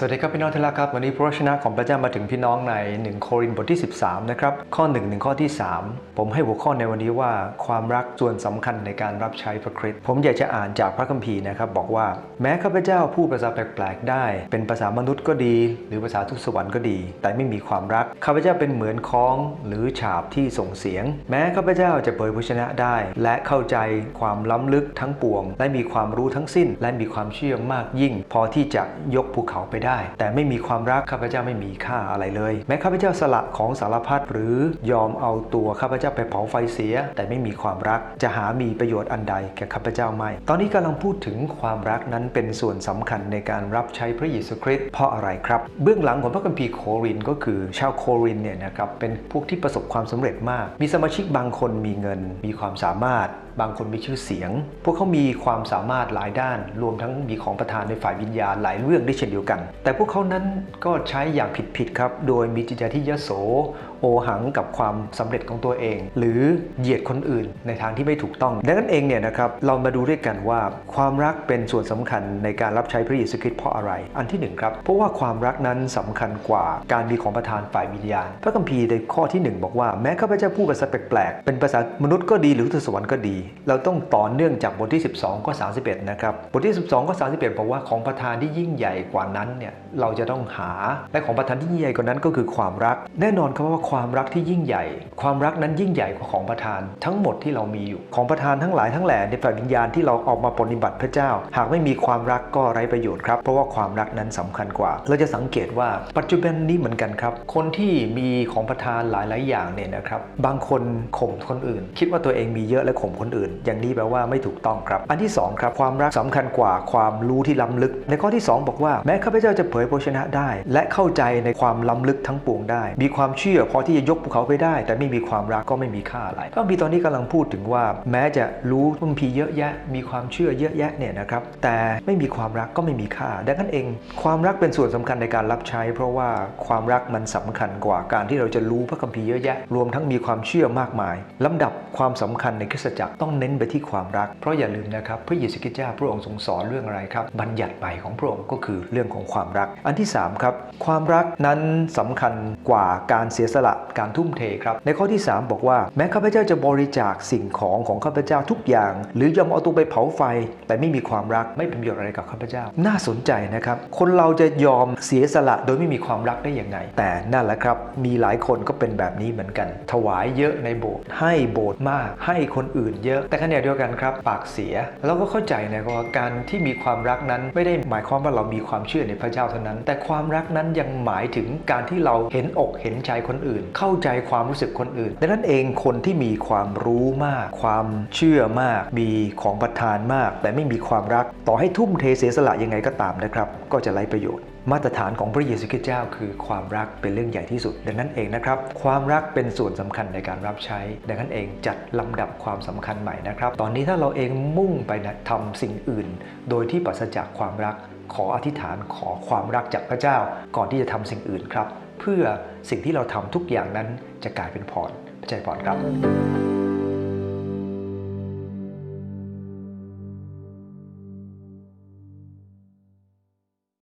สวัสดีครับพี่น้องที่รักครับวันนี้พระวจนะของพระเจ้ามาถึงพี่น้องใน 1 โครินธ์บทที่ 13 นะครับ ข้อ1ถึงข้อที่ 3 ผมให้หัวข้อในวันนี้ว่าความรักส่วนสำคัญในการรับใช้พระคริสต์ผมอยากจะอ่านจากพระคัมภีร์นะครับบอกว่าแม้ข้าพเจ้าพูดภาษาแปลกๆได้ เป็นภาษามนุษย์ก็ดี หรือภาษาทุกสวรรค์ก็ดี แต่ไม่มีความรักข้าพเจ้าเป็นเหมือนคล้องหรือฉาบที่ส่งเสียง แม้ข้าพเจ้าจะเผยพระชนะได้ และเข้าใจความล้ำลึกทั้งปวง และมีความรู้ทั้งสิ้น และมีความเชื่อมากยิ่ง พอที่จะยกภูเขาไปได้แต่ไม่มีความรักข้าพเจ้าไม่มีค่าอะไรเลย แม้ข้าพเจ้าสละของสารพัดหรือยอมเอาตัวข้าพเจ้าไปเผาไฟเสีย แต่ไม่มีความรักจะหามีประโยชน์อันใดแก่ข้าพเจ้าไม่ ตอนนี้กำลังพูดถึงความรักนั้นเป็นส่วนสำคัญในการรับใช้พระเยซูคริสต์เพราะอะไรครับ เบื้องหลังของพระคัมภีร์โครินก็คือชาวโครินเนี่ยนะครับเป็นพวกที่ประสบความสำเร็จมาก มีสมาชิกบางคนมีเงิน มีความสามารถบางคนมีชื่อเสียง พวกเขามีความสามารถหลายด้าน รวมทั้งมีของประทานในฝ่ายวิญญาณหลายเรื่องได้เช่นเดียวกันแต่พวกเขานั้นก็ใช้อย่างผิดๆครับ โดยมีจิตใจที่ยโสโอหังกับความสำเร็จของตัวเอง หรือเหยียดคนอื่นในทางที่ไม่ถูกต้อง ดังนั้นเองเนี่ยนะครับเรามาดูด้วยกันว่าความรักเป็นส่วนสำคัญในการรับใช้พระเยซูคริสต์เพราะอะไร อันที่หนึ่งครับเพราะว่าความรักนั้นสำคัญกว่าการมีของประทานฝ่ายวิญญาณ พระคัมภีร์ในข้อที่หนึ่งบอกว่าแม้ข้าพเจ้าพูดภาษาแปลกๆเป็นภาษามนุษย์ก็ดีหรือทสวรรค์ก็ดี เราต้องต่อเนื่องจากบทที่ 12ข้อ31นะครับบทที่ 12ข้อ31บอกว่าของประทานที่ยิ่งใหญ่กว่านั้นเนี่ยเราจะต้องหาและของประทานที่ยิ่งใหญ่กว่านั้นก็คือความรัก แน่นอนครับว่าความรักที่ยิ่งใหญ่ ความรักนั้นยิ่งใหญ่กว่าของประทานทั้งหมดที่เรามีอยู่ ของประทานทั้งหลายทั้งแหล่ในฝ่ายวิญญาณที่เราออกมาปฏิบัติพระเจ้า หากไม่มีความรักก็ไร้ประโยชน์ครับ เพราะว่าความรักนั้นสำคัญกว่า เราจะสังเกตว่าปัจจุบันนี้เหมือนกันครับ คนที่มีของประทานหลายๆ อย่างเนี่ยนะครับ บางคนข่มคนอื่น คิดว่าตัวเองมีเยอะและข่มคนอื่น อย่างนี้แปลว่าไม่ถูกต้องครับ อันที่สองครับความรักสำคัญกว่าความรู้ที่ล้ำลึก ในข้อที่สองบอกว่าแม้ข้าพเจ้าจะเผยพระชนะได้ และเข้าใจในความล้ำลึกทั้งปวงได้ มีความเชื่อพอที่จะยกภูเขาไปได้ แต่ไม่มีความรักก็ไม่มีค่าอะไรพระคัมภีร์ตอนนี้กำลังพูดถึงว่า แม้จะรู้พระคัมภีร์เยอะแยะ มีความเชื่อเยอะแยะเนี่ยนะครับแต่ไม่มีความรักก็ไม่มีค่าดังนั้นเอง ความรักเป็นส่วนสำคัญในการรับใช้ เพราะว่าความรักมันสำคัญกว่าการที่เราจะรู้พระคัมภีร์เยอะแยะ รวมทั้งมีความเชื่อมากมายลำดับความสำคัญในคริสตจักรต้องเน้นไปที่ความรัก เพราะอย่าลืมนะครับพระเยซูคริสต์เจ้าพระองค์ทรงสอนเรื่องอะไรครับบัญญัติใหม่ของพระองค์ก็คือเรื่องของความรัก อันที่สามครับความรักนั้นสำคัญกว่าการเสียสละการทุ่มเทครับ ในข้อที่ 3 บอกว่าแม้ข้าพเจ้าจะบริจาคสิ่งของของข้าพเจ้าทุกอย่าง หรือยอมเอาตัวไปเผาไฟ แต่ไม่มีความรักไม่เป็นประโยชน์อะไรกับข้าพเจ้า น่าสนใจนะครับ คนเราจะยอมเสียสละโดยไม่มีความรักได้อยังไง แต่นั่นแหละครับ มีหลายคนก็เป็นแบบนี้เหมือนกัน ถวายเยอะในโบสถ์ให้โบสถ์มาก ให้คนอื่นเยอะแต่ขณะเดียวกันครับ ปากเสียเราก็เข้าใจนะครับว่าการที่มีความรักนั้นไม่ได้หมายความว่าเรามีความเชื่อในพระเจ้าเท่านั้น แต่ความรักนั้นยังหมายถึงการที่เราเห็นอกเห็นใจคนอื่นเข้าใจความรู้สึกคนอื่น ดังนั้นเองคนที่มีความรู้มาก ความเชื่อมาก มีของประทานมาก แต่ไม่มีความรัก ต่อให้ทุ่มเทเสียสละยังไงก็ตามนะครับ ก็จะไร้ประโยชน์มาตรฐานของพระเยซูคริสต์เจ้าคือความรักเป็นเรื่องใหญ่ที่สุด ดังนั้นเองนะครับ ความรักเป็นส่วนสำคัญในการรับใช้ ดังนั้นเองจัดลำดับความสำคัญใหม่นะครับ ตอนนี้ถ้าเราเองมุ่งไปนะทำสิ่งอื่น โดยที่ปราศจากความรัก ขออธิษฐานขอความรักจากพระเจ้า ก่อนที่จะทำสิ่งอื่นครับ พื่อสิ่งที่เราทำทุกอย่างนั้นจะกลายเป็นพรใจพรครับ